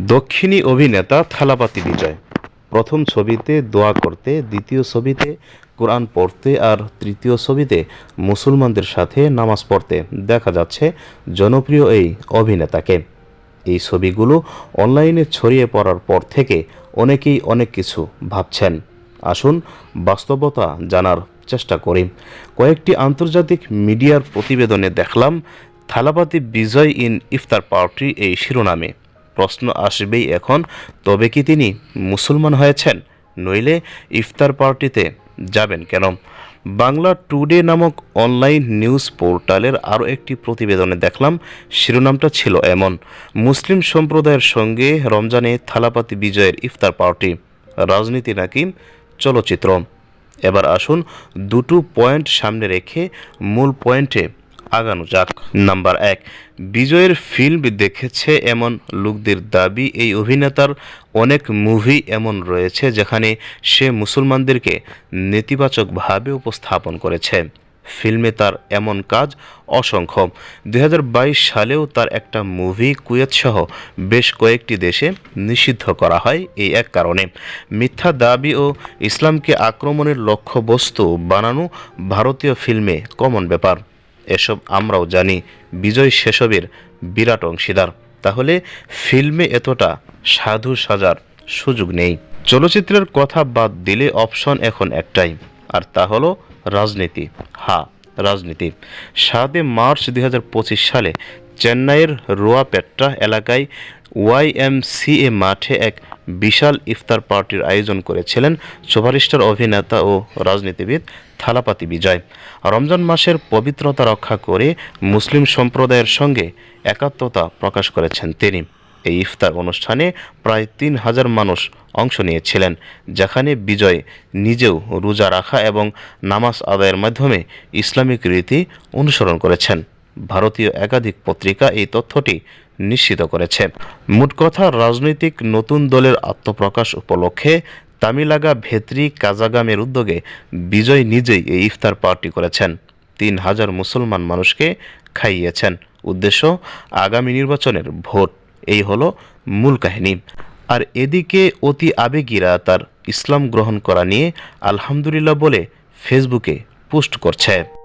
দক্ষিণী অভিনেতা থালাপাতি বিজয়। প্রথম ছবিতে দোয়া করতে, দ্বিতীয় ছবিতে কোরআন পড়তে আর তৃতীয় ছবিতে মুসলমানদের সাথে নামাজ পড়তে দেখা যাচ্ছে জনপ্রিয় এই অভিনেতাকে। এই ছবিগুলো অনলাইনে ছড়িয়ে পড়ার পর থেকে অনেকেই অনেক কিছু ভাবছেন। আসুন বাস্তবতা জানার চেষ্টা করি। কয়েকটি আন্তর্জাতিক মিডিয়ার প্রতিবেদনে দেখলাম, Thalapathy Vijay in iftar party এই শিরোনামে। প্রশ্ন আসবেই এখন, তবে কি তিনি মুসলমান হয়েছেন? নইলে ইফতার পার্টিতে যাবেন কেন? বাংলা টুডে নামক অনলাইন নিউজ পোর্টালের আরও একটি প্রতিবেদনে দেখলাম, শিরোনামটা ছিল এমন, মুসলিম সম্প্রদায়ের সঙ্গে রমজানে থালাপাতি বিজয়ের ইফতার পার্টি, রাজনীতি নাকি চলচ্চিত্র? এবার আসুন দুটো পয়েন্ট সামনে রেখে মূল পয়েন্টে আগানো যাক। নাম্বার এক, বিজয়ের ফিল্ম দেখেছে এমন লোকদের দাবি, এই অভিনেতার অনেক মুভি এমন রয়েছে যেখানে সে মুসলমানদেরকে নেতিবাচকভাবে উপস্থাপন করেছে। ফিল্মে তার এমন কাজ অসংখ্য। দু হাজার বাইশ সালেও তার একটা মুভি কুয়েত সহ বেশ কয়েকটি দেশে নিষিদ্ধ করা হয় এই এক কারণে। মিথ্যা দাবি ও ইসলামকে আক্রমণের লক্ষ্যবস্তু বানানো ভারতীয় ফিল্মে কমন ব্যাপার। এসব আমরাও জানি, বিজয় সেসবের বিরাট অংশীদার। তাহলে ফিল্মে এতটা সাধু সাজার সুযোগ নেই। চলচ্চিত্রের কথা বাদ দিলে অপশন এখন একটাই, আর তা হলো রাজনীতি। হা, রাজনীতি। সাতে মার্চ দুই হাজার পঁচিশ সালে চেন্নাইয়ের রোয়াপেট্টা এলাকায় ওয়াইএমসিএ মাঠে এক বিশাল ইফতার পার্টির আয়োজন করেছিলেন সুপারস্টার, অভিনেতা ও রাজনীতিবিদ থালাপাতি বিজয়। রমজান মাসের পবিত্রতা রক্ষা করে মুসলিম সম্প্রদায়ের সঙ্গে একাত্মতা প্রকাশ করেছেন তিনি। এই ইফতার অনুষ্ঠানে প্রায় তিন হাজার মানুষ অংশ নিয়েছিলেন, যেখানে বিজয় নিজেও রোজা রাখা এবং নামাজ আদায়ের মাধ্যমে ইসলামিক রীতি অনুসরণ করেছেন। ভারতীয় একাধিক পত্রিকা এই তথ্যটি নিশ্চিত করেছে। মোট কথা, রাজনৈতিক নতুন দলের আত্মপ্রকাশ উপলক্ষে তামিলাগা ভেত্রি কাজাগামের উদ্যোগে বিজয় নিজেই এই ইফতার পার্টি করেছেন। তিন হাজার মুসলমান মানুষকে খাইয়েছেন। উদ্দেশ্য, আগামী নির্বাচনের ভোট। এই হলো মূল কাহিনী। আর এদিকে অতি আবেগীরা তার ইসলাম গ্রহণ করা নিয়ে আলহামদুলিল্লাহ বলে ফেসবুকে পোস্ট করছে।